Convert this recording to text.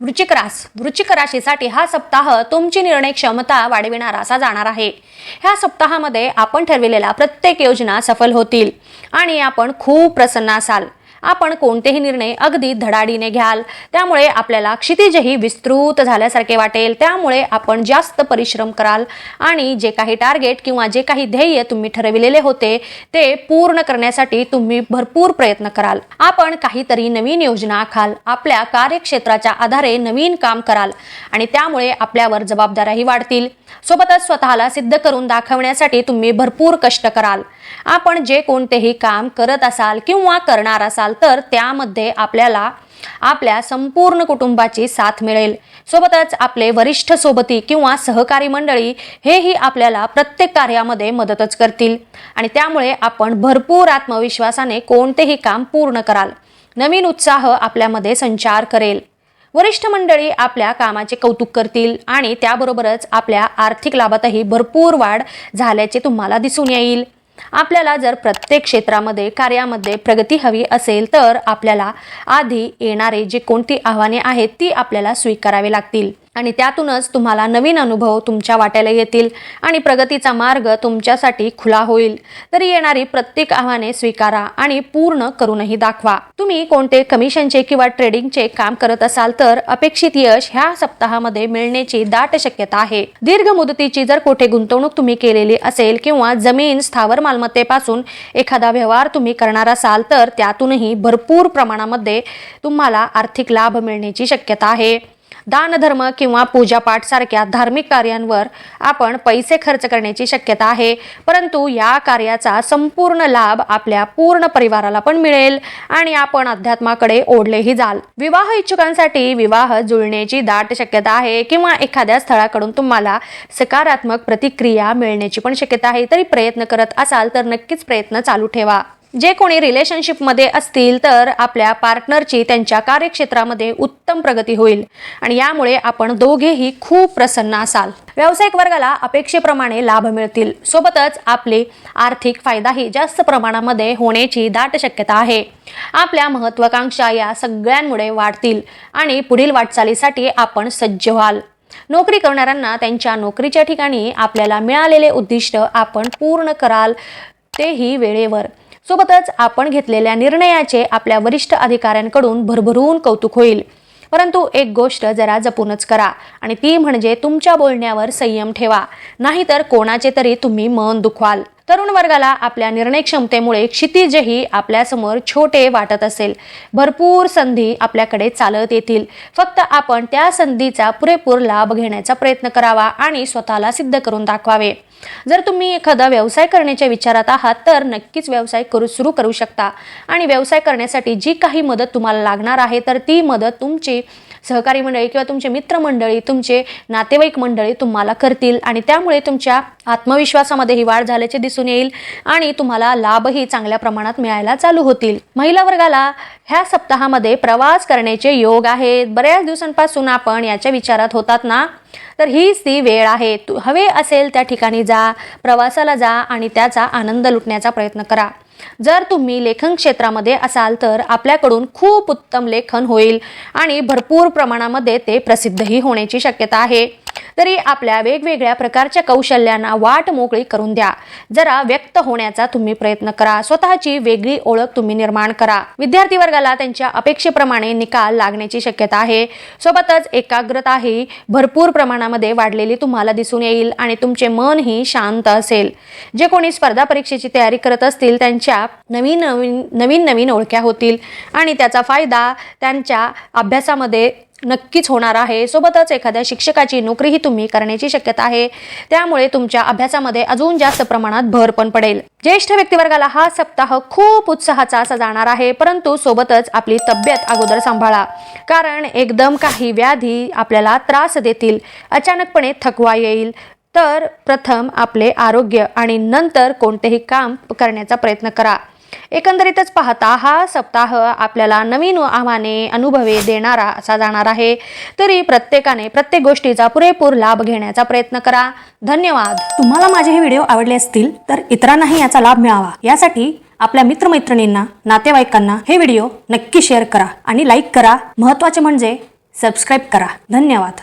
वृचिक रास वृचिक राशीसाठी हा सप्ताह तुमची निर्णय क्षमता वाढविणारा असा जाणार आहे. ह्या सप्ताहामध्ये आपण ठरविलेल्या प्रत्येक योजना सफल होतील आणि आपण खूप प्रसन्न असाल. आपण कोणतेही निर्णय अगदी धडाडीने घ्याल. त्यामुळे आपल्याला क्षितिजही विस्तृत झाल्यासारखे वाटेल. त्यामुळे आपण जास्त परिश्रम कराल. आणि जे काही टार्गेट किंवा जे काही ध्येय तुम्ही ठरविलेले होते ते पूर्ण करण्यासाठी तुम्ही भरपूर प्रयत्न कराल. आपण काहीतरी नवीन योजना आखाल. आपल्या कार्यक्षेत्राच्या आधारे नवीन काम कराल. आणि त्यामुळे आपल्यावर जबाबदाऱ्याही वाढतील. सोबतच स्वतःला सिद्ध करून दाखवण्यासाठी तुम्ही भरपूर कष्ट कराल. आपण जे कोणतेही काम करत असाल किंवा करणार असाल तर त्यामध्ये आपल्याला आपल्या संपूर्ण कुटुंबाची साथ मिळेल. सोबतच आपले वरिष्ठ सोबती किंवा सहकारी मंडळी हेही आपल्याला प्रत्येक कार्यामध्ये मदतच करतील. आणि त्यामुळे आपण भरपूर आत्मविश्वासाने कोणतेही काम पूर्ण कराल. नवीन उत्साह आपल्यामध्ये संचार करेल. वरिष्ठ मंडळी आपल्या कामाचे कौतुक करतील आणि त्याबरोबरच आपल्या आर्थिक लाभातही भरपूर वाढ झाल्याचे तुम्हाला दिसून येईल. आपल्याला जर प्रत्येक क्षेत्रामध्ये कार्यामध्ये प्रगती हवी असेल तर आपल्याला आधी येणारे जे कोणती आव्हाने आहेत ती आपल्याला स्वीकारावी लागतील. आणि त्यातूनच तुम्हाला नवीन अनुभव तुमच्या वाट्याला येतील आणि प्रगतीचा मार्ग तुमच्यासाठी खुला होईल. तरी येणारी प्रत्येक आव्हाने स्वीकारा आणि पूर्ण करूनही दाखवा. तुम्ही कोणते कमिशनचे किंवा ट्रेडिंगचे काम करत असाल तर अपेक्षित यश ह्या सप्ताहामध्ये मिळण्याची दाट शक्यता आहे. दीर्घ मुदतीची जर कुठे गुंतवणूक तुम्ही केलेली असेल किंवा जमीन स्थावर मालमत्तेपासून एखादा व्यवहार तुम्ही करणार असाल तर त्यातूनही भरपूर प्रमाणामध्ये तुम्हाला आर्थिक लाभ मिळण्याची शक्यता आहे. दानधर्म किंवा पूजापाठ सारख्या धार्मिक कार्यांवर आपण पैसे खर्च करण्याची शक्यता आहे. परंतु या कार्याचा संपूर्ण लाभ आपल्या पूर्ण परिवाराला पण मिळेल आणि आपण अध्यात्माकडे ओढलेही जाल. विवाह इच्छुकांसाठी विवाह जुळण्याची दाट शक्यता आहे किंवा एखाद्या स्थळाकडून तुम्हाला सकारात्मक प्रतिक्रिया मिळण्याची पण शक्यता आहे. तरी प्रयत्न करत असाल तर नक्कीच प्रयत्न चालू ठेवा. जे कोणी रिलेशनशिपमध्ये असतील तर आपल्या पार्टनरची त्यांच्या कार्यक्षेत्रामध्ये उत्तम प्रगती होईल. आणि यामुळे आपण दोघेही खूप प्रसन्न असाल. व्यावसायिक वर्गाला अपेक्षेप्रमाणे लाभ मिळतील. सोबतच आपले आर्थिक फायदाही जास्त प्रमाणामध्ये होण्याची दाट शक्यता आहे. आपल्या महत्वाकांक्षा या सगळ्यांमुळे वाढतील आणि पुढील वाटचालीसाठी आपण सज्ज व्हाल. नोकरी करणाऱ्यांना त्यांच्या नोकरीच्या ठिकाणी आपल्याला मिळालेले उद्दिष्ट आपण पूर्ण कराल तेही वेळेवर. सोबतच आपण घेतलेल्या निर्णयाचे आपल्या वरिष्ठ अधिकाऱ्यांकडून भरभरून कौतुक होईल. परंतु एक गोष्ट जरा जपूनच करा आणि ती म्हणजे तुमच्या बोलण्यावर संयम ठेवा. नाहीतर कोणाचे तरी तुम्ही मन दुखवाल. तरुण वर्गाला आपल्या निर्णय क्षमतेमुळे क्षितिजही आपल्यासमोर छोटे वाटत असेल. भरपूर संधी आपल्याकडे चालत येतील. फक्त आपण त्या संधीचा पुरेपूर लाभ घेण्याचा प्रयत्न करावा आणि स्वतःला सिद्ध करून दाखवावे. जर तुम्ही एखादा व्यवसाय करण्याच्या विचारात आहात तर नक्कीच व्यवसाय करू सुरू करू शकता. आणि व्यवसाय करण्यासाठी जी काही मदत तुम्हाला लागणार आहे तर ती मदत तुमची सहकारी मंडळी किंवा तुमचे मित्रमंडळी तुमचे नातेवाईक मंडळी तुम्हाला करतील आणि त्यामुळे तुमच्या आत्मविश्वासामध्ये ही वाढ झाल्याचे दिसून येईल आणि तुम्हाला लाभही चांगल्या प्रमाणात मिळायला चालू होतील. महिला वर्गाला ह्या सप्ताहामध्ये प्रवास करण्याचे योग आहेत. बऱ्याच दिवसांपासून आपण याच्या विचारात होतात ना? तर हीच ती वेळ आहे. तू हवे असेल त्या ठिकाणी जा प्रवासाला जा आणि त्याचा आनंद लुटण्याचा प्रयत्न करा. जर तुम्ही लेखन क्षेत्रामध्ये असाल तर आपल्याकडून खूप उत्तम लेखन होईल आणि भरपूर प्रमाणामध्ये ते प्रसिद्धही होण्याची शक्यता आहे. तरी आपल्या वेगवेगळ्या प्रकारच्या कौशल्यांना वाट मोकळी करून द्या. जरा व्यक्त होण्याचा तुम्ही प्रयत्न करा. स्वतःची वेगळी ओळख तुम्ही निर्माण करा. विद्यार्थी वर्गाला त्यांच्या अपेक्षेप्रमाणे निकाल लागण्याची शक्यता आहे. सोबतच एकाग्रताही भरपूर प्रमाणामध्ये वाढलेली तुम्हाला दिसून येईल आणि तुमचे मनही शांत असेल. जे कोणी स्पर्धा परीक्षेची तयारी करत असतील त्यांची त्यांच्या नवीन नवीन नवीन नवीन ओळख्या होतील. आणि त्याचा फायदा त्यांच्या अभ्यासामध्ये नक्कीच होणार आहे. सोबतच एखाद्या शिक्षकाची नोकरीही तुम्ही करण्याची शक्यता आहे. त्यामुळे तुमच्या अभ्यासामध्ये अजून जास्त प्रमाणात भर पण पडेल. ज्येष्ठ व्यक्तिवर्गाला हा सप्ताह खूप उत्साहाचा असा जाणार आहे. परंतु सोबतच आपली तब्येत अगोदर सांभाळा. कारण एकदम काही व्याधी आपल्याला त्रास देतील. अचानकपणे थकवा येईल. तर प्रथम आपले आरोग्य आणि नंतर कोणतेही काम करण्याचा प्रयत्न करा. एकंदरीतच पाहता हा सप्ताह आपल्याला नवीन आव्हाने अनुभवे देणारा असा जाणार आहे. तरी प्रत्येकाने प्रत्येक गोष्टीचा पुरेपूर लाभ घेण्याचा प्रयत्न करा. धन्यवाद. तुम्हाला माझे हे व्हिडिओ आवडले असतील तर इतरांनाही याचा लाभ मिळावा. यासाठी आपल्या मित्रमैत्रिणींना नातेवाईकांना हे व्हिडिओ नक्की शेअर करा आणि लाईक करा. महत्त्वाचे म्हणजे सबस्क्राईब करा. धन्यवाद.